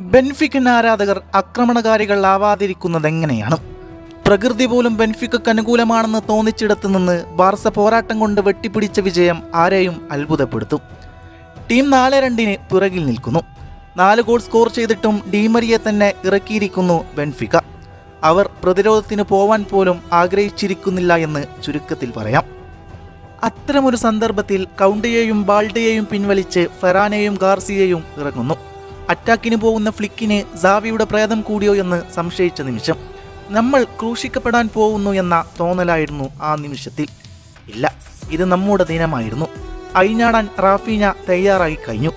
ബെൻഫിക്കൻ ആരാധകർ ആക്രമണകാരികളാവാതിരിക്കുന്നതെങ്ങനെയാണ് പ്രകൃതി പോലും ബെൻഫിക്കക്ക് അനുകൂലമാണെന്ന് തോന്നിച്ചിടത്ത് നിന്ന് ബാർസ പോരാട്ടം കൊണ്ട് വെട്ടിപ്പിടിച്ച വിജയം ആരെയും അത്ഭുതപ്പെടുത്തും. ടീം നാല് രണ്ടിന് പിറകിൽ നിൽക്കുന്നു. നാല് ഗോൾ സ്കോർ ചെയ്തിട്ടും ഡീമരിയെ തന്നെ ഇറക്കിയിരിക്കുന്നു ബെൻഫിക്ക. അവർ പ്രതിരോധത്തിന് പോവാൻ പോലും ആഗ്രഹിച്ചിരിക്കുന്നില്ല എന്ന് ചുരുക്കത്തിൽ പറയാം. അത്തരമൊരു സന്ദർഭത്തിൽ കൗണ്ടിയെയും ബാൾഡയെയും പിൻവലിച്ച് ഫെറാനെയും ഗാർസിയെയും ഇറങ്ങുന്നു അറ്റാക്കിന് പോകുന്ന ഫ്ലിക്കിന് സാവിയുടെ പ്രേതം കൂടിയോ എന്ന് സംശയിച്ച നിമിഷം നമ്മൾ ക്രൂശിക്കപ്പെടാൻ പോകുന്നു എന്ന തോന്നലായിരുന്നു ആ നിമിഷത്തിൽ. ഇല്ല ഇത് നമ്മുടെ ദിനമായിരുന്നു. അയിഞ്ഞാടാൻ റാഫീന തയ്യാറായി കഴിഞ്ഞു.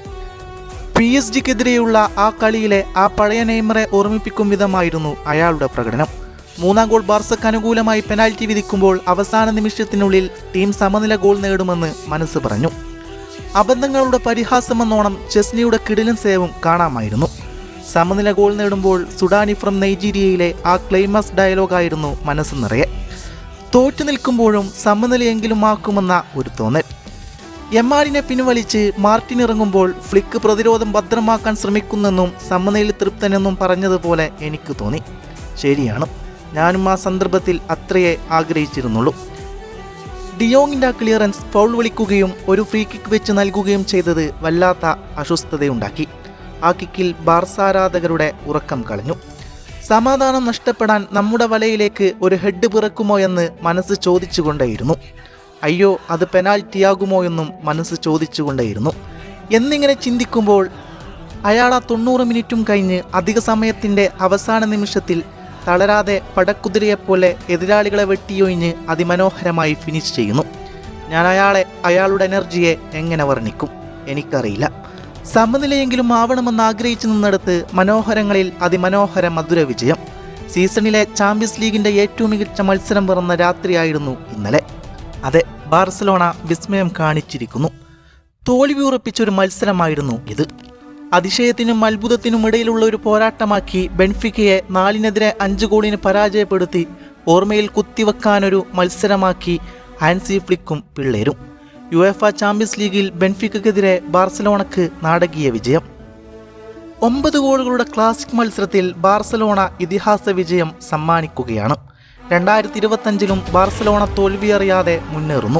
പി എസ് ജിക്കെതിരെയുള്ള ആ കളിയിലെ ആ പഴയ നെയ്മറെ ഓർമ്മിപ്പിക്കും വിധമായിരുന്നു അയാളുടെ പ്രകടനം. മൂന്നാം ഗോൾ ബാർസക്ക് അനുകൂലമായി പെനാൽറ്റി വിധിക്കുമ്പോൾ അവസാന നിമിഷത്തിനുള്ളിൽ ടീം സമനില ഗോൾ നേടുമെന്ന് മനസ്സ് പറഞ്ഞു. അബദ്ധങ്ങളുടെ പരിഹാസമെന്നോണം ചെസ്നിയുടെ കിടിലൻ സേവും കാണാമായിരുന്നു. സമനില ഗോൾ നേടുമ്പോൾ സുഡാനി ഫ്രം നൈജീരിയയിലെ ആ ക്ലൈമാക്സ് ഡയലോഗായിരുന്നു മനസ്സ് നിറയെ. തോറ്റു നിൽക്കുമ്പോഴും സമനിലയെങ്കിലും ആക്കുമെന്ന ഒരു തോന്നൽ. എംആറിനെ പിൻവലിച്ച് മാർട്ടിൻ ഇറങ്ങുമ്പോൾ ഫ്ലിക്ക് പ്രതിരോധം ഭദ്രമാക്കാൻ ശ്രമിക്കുന്നെന്നും സമനിലയിൽ തൃപ്തനെന്നും പറഞ്ഞതുപോലെ എനിക്ക് തോന്നി. ശരിയാണ്. ഞാനും ആ സന്ദർഭത്തിൽ അത്രയേ ആഗ്രഹിച്ചിരുന്നുള്ളൂ. ഡിയോങ്ങിന്റെ ആ ക്ലിയറൻസ് ഫൗൾ വിളിക്കുകയും ഒരു ഫ്രീ കിക്ക് വെച്ച് നൽകുകയും ചെയ്തത് വല്ലാത്ത അസ്വസ്ഥതയുണ്ടാക്കി. ആ കിക്കിൽ ബാർസാരാധകരുടെ ഉറക്കം കളഞ്ഞു. സമാധാനം നഷ്ടപ്പെടാൻ നമ്മുടെ വലയിലേക്ക് ഒരു ഹെഡ് പിറക്കുമോ എന്ന് മനസ്സ് ചോദിച്ചുകൊണ്ടേയിരുന്നു. അയ്യോ അത് പെനാൽറ്റിയാകുമോ എന്നും മനസ്സ് ചോദിച്ചുകൊണ്ടേയിരുന്നു. എന്നിങ്ങനെ ചിന്തിക്കുമ്പോൾ അയാൾ ആ തൊണ്ണൂറ് മിനിറ്റും കഴിഞ്ഞ് അധിക സമയത്തിന്റെ അവസാന നിമിഷത്തിൽ തളരാതെ പടക്കുതിരയെപ്പോലെ എതിരാളികളെ വെട്ടിയൊഴിഞ്ഞ് അതിമനോഹരമായി ഫിനിഷ് ചെയ്യുന്നു. ഞാൻ അയാളെ അയാളുടെ എനർജിയെ എങ്ങനെ വർണിക്കും? എനിക്കറിയില്ല. സമനിലയെങ്കിലും ആവണമെന്ന് ആഗ്രഹിച്ചു നിന്നിടത്ത് മനോഹരങ്ങളിൽ അതിമനോഹര മധുര വിജയം. സീസണിലെ ചാമ്പ്യൻസ് ലീഗിന്റെ ഏറ്റവും മികച്ച മത്സരം പിറന്ന രാത്രിയായിരുന്നു ഇന്നലെ. അതെ ബാർസലോണ വിസ്മയം കാണിച്ചിരിക്കുന്നു. തോൽവി ഉറപ്പിച്ചൊരു മത്സരമായിരുന്നു ഇത്. അതിശയത്തിനും അത്ഭുതത്തിനും ഇടയിലുള്ള ഒരു പോരാട്ടമാക്കി ബെൻഫിക്കയെ നാലിനെതിരെ അഞ്ച് ഗോളിന് പരാജയപ്പെടുത്തി ഓർമ്മയിൽ കുത്തിവെക്കാനൊരു മത്സരമാക്കി ആൻസി ഫ്ലിക്കും പിള്ളേരും. യു എഫ ചാമ്പ്യൻസ് ലീഗിൽ ബെൻഫിക്കെതിരെ ബാർസലോണക്ക് നാടകീയ വിജയം. ഒമ്പത് ഗോളുകളുടെ ക്ലാസിക് മത്സരത്തിൽ ബാർസലോണ ഇതിഹാസ വിജയം സമ്മാനിക്കുകയാണ്. രണ്ടായിരത്തി ഇരുപത്തഞ്ചിലും ബാർസലോണ തോൽവിയറിയാതെ മുന്നേറുന്നു.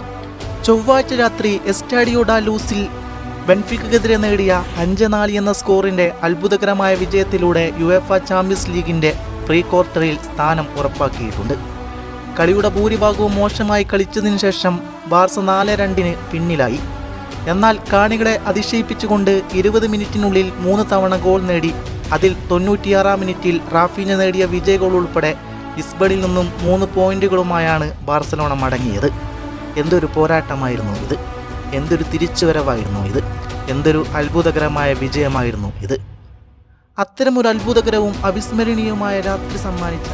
ചൊവ്വാഴ്ച രാത്രി എസ്റ്റാഡിയോ ഡാ ലൂസിൽ ബെൻഫിക്കെതിരെ നേടിയ അഞ്ച് നാല് എന്ന സ്കോറിന്റെ അത്ഭുതകരമായ വിജയത്തിലൂടെ യു എഫ ചാമ്പ്യൻസ് ലീഗിന്റെ പ്രീ ക്വാർട്ടറിൽ സ്ഥാനം ഉറപ്പാക്കിയിട്ടുണ്ട്. കളിയുടെ ഭൂരിഭാഗവും മോശമായി കളിച്ചതിനു ശേഷം ബാർസ നാല് രണ്ടിന് പിന്നിലായി. എന്നാൽ കാണികളെ അതിശയിപ്പിച്ചുകൊണ്ട് ഇരുപത് മിനിറ്റിനുള്ളിൽ മൂന്ന് തവണ ഗോൾ നേടി അതിൽ തൊണ്ണൂറ്റിയാറാം മിനിറ്റിൽ റാഫീന നേടിയ വിജയ ഗോൾ ഉൾപ്പെടെ ലിസ്ബണിൽ നിന്നും മൂന്ന് പോയിന്റുകളുമായാണ് ബാർസലോണ മടങ്ങിയത്. എന്തൊരു പോരാട്ടമായിരുന്നു ഇത്. എന്തൊരു തിരിച്ചുവരവായിരുന്നു ഇത്? എന്തൊരു അത്ഭുതകരമായ വിജയമായിരുന്നു ഇത്? അത്തരമൊരു അത്ഭുതകരവും അവിസ്മരണീയവുമായ രാത്രി സമ്മാനിച്ച